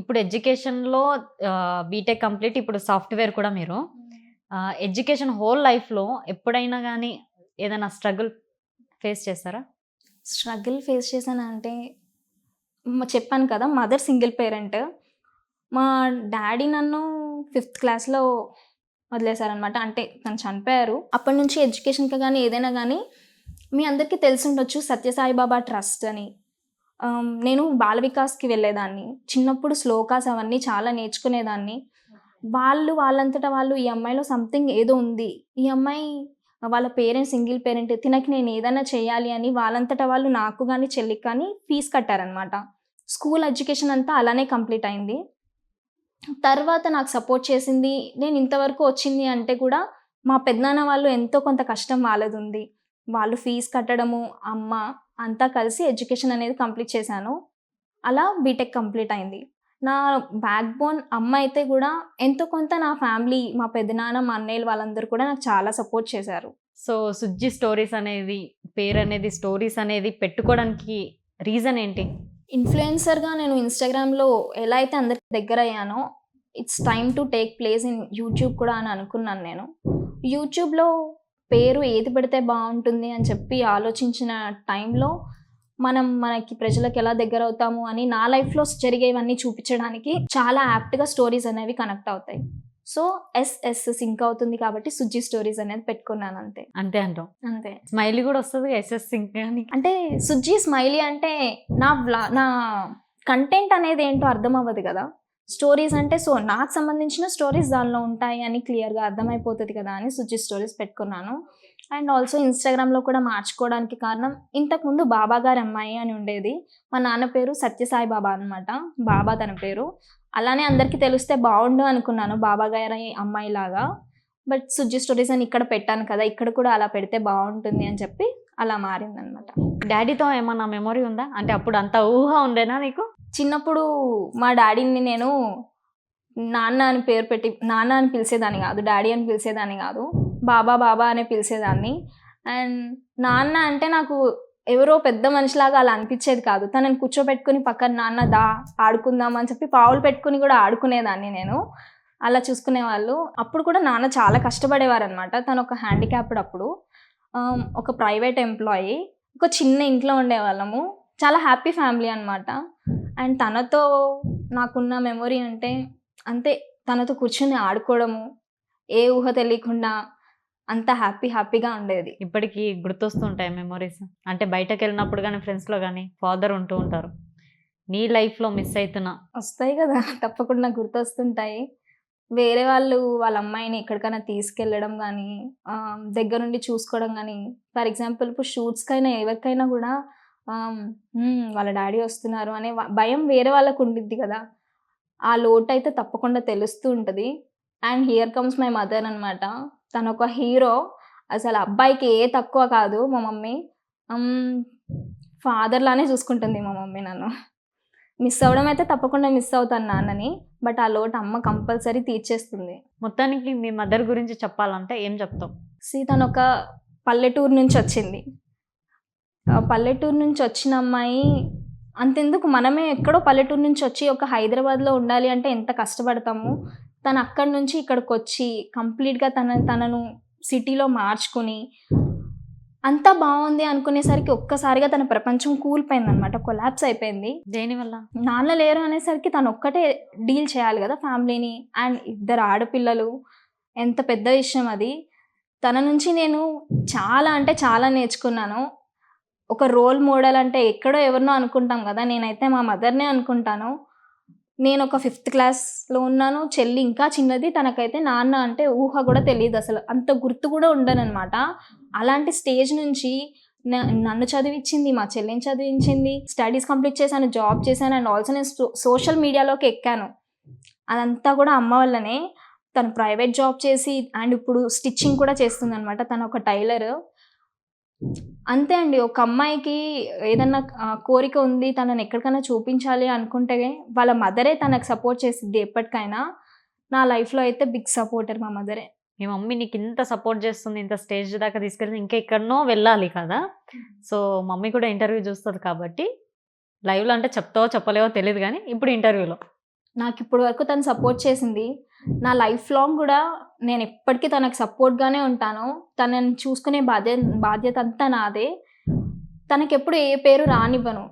ఇప్పుడు ఎడ్యుకేషన్లో BTech complete ఇప్పుడు సాఫ్ట్వేర్ కూడా మీరు. ఎడ్యుకేషన్ హోల్ లైఫ్లో ఎప్పుడైనా కానీ ఏదైనా స్ట్రగుల్ ఫేస్ చేస్తారా స్ట్రగుల్ ఫేస్ చేశాను అంటే మ- చెప్పాను కదా మదర్ సింగిల్ పేరెంట్. మా డాడీ నన్ను ఫిఫ్త్ క్లాస్లో వదిలేశారనమాట అంటే తను చనిపోయారు. అప్పటి నుంచి ఎడ్యుకేషన్కి కానీ ఏదైనా కానీ మీ అందరికీ తెలిసి ఉండొచ్చు సత్యసాయిబాబా ట్రస్ట్ అని. నేను బాల వికాస్కి వెళ్ళేదాన్ని. చిన్నప్పుడు శ్లోకాస్ అవన్నీ చాలా నేర్చుకునేదాన్ని. వాళ్ళు వాళ్ళంతటా వాళ్ళు ఈ అమ్మాయిలో సంథింగ్ ఏదో ఉంది. ఈ అమ్మాయి వాళ్ళ పేరెంట్స్ సింగిల్ పేరెంట్ తినకి నేను ఏదైనా చేయాలి అని వాళ్ళంతటా వాళ్ళు నాకు కానీ చెల్లికి కానీ ఫీజు కట్టారనమాట స్కూల్ ఎడ్యుకేషన్ అంతా అలానే కంప్లీట్ అయింది. తర్వాత నాకు సపోర్ట్ చేసింది నేను ఇంతవరకు వచ్చింది అంటే కూడా మా పెద్దనాన్న వాళ్ళు ఎంతో కొంత కష్టం వాళ్ళది ఉంది. వాళ్ళు ఫీజు కట్టడము అమ్మ అంతా కలిసి ఎడ్యుకేషన్ అనేది కంప్లీట్ చేశాను. అలా బీటెక్ కంప్లీట్ అయింది. నా బ్యాక్ బోన్ అమ్మ అయితే కూడా ఎంతో కొంత నా ఫ్యామిలీ మా పెద్దనాన్న మా అన్నయ్యలు వాళ్ళందరూ కూడా నాకు చాలా సపోర్ట్ చేశారు. సో సుజ్జి స్టోరీస్ అనేది పేరు అనేది స్టోరీస్ అనేది పెట్టుకోవడానికి రీజన్ ఏంటి? ఇన్ఫ్లుయెన్సర్గా నేను ఇన్స్టాగ్రామ్లో ఎలా అయితే అందరికి దగ్గర అయ్యానో it's time to take place in YouTube కూడా అని అనుకున్నాను నేను. యూట్యూబ్లో పేరు ఏది పెడితే బాగుంటుంది అని చెప్పి ఆలోచించిన టైంలో మనం మనకి ప్రజలకు ఎలా దగ్గర అవుతాము అని నా లైఫ్లో జరిగేవన్నీ చూపించడానికి చాలా యాప్ట్గా స్టోరీస్ అనేవి కనెక్ట్ అవుతాయి. సో ఎస్ఎస్ సింక్ అవుతుంది కాబట్టి సుజ్జి స్టోరీస్ అనేది పెట్టుకున్నాను అంతే. అంతే అంటాం అంతే. స్మైలీ కూడా వస్తుంది ఎస్ఎస్ సింక్ అని? అంటే సుజ్జి స్మైలీ అంటే నా వ్లా నా కంటెంట్ అనేది ఏంటో అర్థం అవ్వదు కదా. స్టోరీస్ అంటే సో నాకు సంబంధించిన స్టోరీస్ దానిలో ఉంటాయి అని క్లియర్గా అర్థమైపోతుంది కదా అని సుజ్జి స్టోరీస్ పెట్టుకున్నాను. అండ్ ఆల్సో ఇన్స్టాగ్రామ్లో కూడా మార్చుకోవడానికి కారణం ఇంతకుముందు బాబా గారి అమ్మాయి అని ఉండేది. మా నాన్న పేరు సత్యసాయి బాబా అనమాట బాబా తన పేరు. అలానే అందరికీ తెలిస్తే బాగుండు అనుకున్నాను బాబా గారి అమ్మాయి లాగా. బట్ సుజ్జి స్టోరీస్ అని ఇక్కడ పెట్టాను కదా ఇక్కడ కూడా అలా పెడితే బాగుంటుంది అని చెప్పి అలా మారిందనమాట డాడీతో ఏమన్నా మెమొరీ ఉందా? అంటే అప్పుడు అంత ఊహ ఉండేనా నీకు? చిన్నప్పుడు మా డాడీని నేను నాన్న అని పేరు పెట్టి నాన్న అని పిలిచేదాన్ని కాదు డాడీ అని పిలిచేదాన్ని కాదు బాబా బాబా అని పిలిచేదాన్ని. అండ్ నాన్న అంటే నాకు ఎవరో పెద్ద మనిషిలాగా అలా అనిపించేది కాదు. తనని కూర్చోబెట్టుకుని పక్కన నాన్న దా ఆడుకుందాం అని చెప్పి పావులు పెట్టుకుని కూడా ఆడుకునేదాన్ని నేను. అలా చూసుకునేవాళ్ళు అప్పుడు కూడా నాన్న చాలా కష్టపడేవారు అనమాట తను ఒక హ్యాండిక్యాప్డ్ అప్పుడు. ఒక ప్రైవేట్ ఎంప్లాయీ. ఒక చిన్న ఇంట్లో ఉండేవాళ్ళము. చాలా హ్యాపీ ఫ్యామిలీ అనమాట అండ్ తనతో నాకున్న మెమొరీ అంటే అంతే తనతో కూర్చొని ఆడుకోవడము ఏ ఊహ తెలియకుండా అంత హ్యాపీ హ్యాపీగా ఉండేది. ఇప్పటికీ గుర్తొస్తుంటాయి మెమొరీస్. అంటే బయటకు వెళ్ళినప్పుడు కానీ ఫ్రెండ్స్లో కానీ ఫాదర్ ఉంటూ ఉంటారు. నీ లైఫ్లో మిస్ అవుతున్నా వస్తాయి కదా తప్పకుండా గుర్తొస్తుంటాయి. వేరే వాళ్ళు వాళ్ళ అమ్మాయిని ఎక్కడికైనా తీసుకెళ్ళడం కానీ దగ్గరుండి చూసుకోవడం కానీ ఫర్ ఎగ్జాంపుల్ ఇప్పుడు షూట్స్కైనా ఎవరికైనా కూడా ఆమ్, "మ్మ్, వాళ్ళ డాడీ వస్తున్నారు అనే భయం వేరే వాళ్ళకు ఉండిద్ది కదా. ఆ లోటు అయితే తప్పకుండా తెలుస్తూ ఉంటుంది. And here comes my mother అనమాట తను ఒక హీరో. అసలు అబ్బాయికి ఏ తక్కువ కాదు మా మమ్మీ. ఫాదర్ లానే చూసుకుంటుంది మా మమ్మీ నన్ను. మిస్ అవ్వడం అయితే తప్పకుండా మిస్ అవుతాను నాన్నని. బట్ ఆ లోటు అమ్మ కంపల్సరీ తీర్చేస్తుంది. మొత్తానికి మీ మదర్ గురించి చెప్పాలంటే ఏం చెప్తావు? సీ తను ఒక పల్లెటూరు నుంచి వచ్చింది. పల్లెటూరు నుంచి వచ్చిన అమ్మాయి అంతెందుకు? మనమే ఎక్కడో పల్లెటూరు నుంచి వచ్చి ఒక హైదరాబాద్లో ఉండాలి అంటే ఎంత కష్టపడతాము? తను అక్కడి నుంచి ఇక్కడికి వచ్చి కంప్లీట్గా తన తనను సిటీలో మార్చుకుని అంతా బాగుంది అనుకునేసరికి ఒక్కసారిగా తన ప్రపంచం కూలిపోయింది అనమాట కొలాప్స్ అయిపోయింది. దేనివల్ల? నాన్న లేరు అనేసరికి తను ఒక్కటే డీల్ చేయాలి కదా ఫ్యామిలీని. అండ్ ఇద్దరు ఆడపిల్లలు ఎంత పెద్ద విషయం అది. తన నుంచి నేను చాలా అంటే చాలా నేర్చుకున్నాను. ఒక రోల్ మోడల్ అంటే ఎక్కడో ఎవరినో అనుకుంటాం కదా నేనైతే మా మదర్నే అనుకుంటాను. నేను ఒక ఫిఫ్త్ క్లాస్లో ఉన్నాను చెల్లి ఇంకా చిన్నది తనకైతే నాన్న అంటే ఊహ కూడా తెలియదు అసలు. అంత గుర్తు కూడా ఉండనమాట అలాంటి స్టేజ్ నుంచి నన్ను చదివించింది మా చెల్లిని చదివించింది స్టడీస్ కంప్లీట్ చేశాను జాబ్ చేశాను అండ్ ఆల్సో నేను సోషల్ మీడియాలోకి ఎక్కాను. అదంతా కూడా అమ్మ వల్లనే. తను ప్రైవేట్ జాబ్ చేసి అండ్ ఇప్పుడు స్టిచ్చింగ్ కూడా చేస్తుంది అనమాట తను ఒక టైలర్. అంతే అండి. ఒక అమ్మాయికి ఏదన్నా కోరిక ఉంది తనని ఎక్కడికైనా చూపించాలి అనుకుంటే వాళ్ళ మదరే తనకు సపోర్ట్ చేసిద్ది ఎప్పటికైనా. నా లైఫ్లో అయితే బిగ్ సపోర్టర్ మా మదరే. మీ మమ్మీ నీకు ఇంత సపోర్ట్ చేస్తుంది ఇంత స్టేజ్ దాకా తీసుకెళ్ళి ఇంకా ఎక్కడనో వెళ్ళాలి కదా. సో మమ్మీ కూడా ఇంటర్వ్యూ చూస్తుంది కాబట్టి లైవ్లో అంటే చెప్తావో చెప్పలేవో తెలియదు కానీ ఇప్పుడు ఇంటర్వ్యూలో. నాకు ఇప్పటి వరకు తను సపోర్ట్ చేసింది. నా లైఫ్ లాంగ్ కూడా నేను ఎప్పటికీ తనకు సపోర్ట్గానే ఉంటాను. తనని చూసుకునే బాధ్యత బాధ్యత అంతా నాదే. తనకి ఎప్పుడు ఏ పేరు రానివ్వను.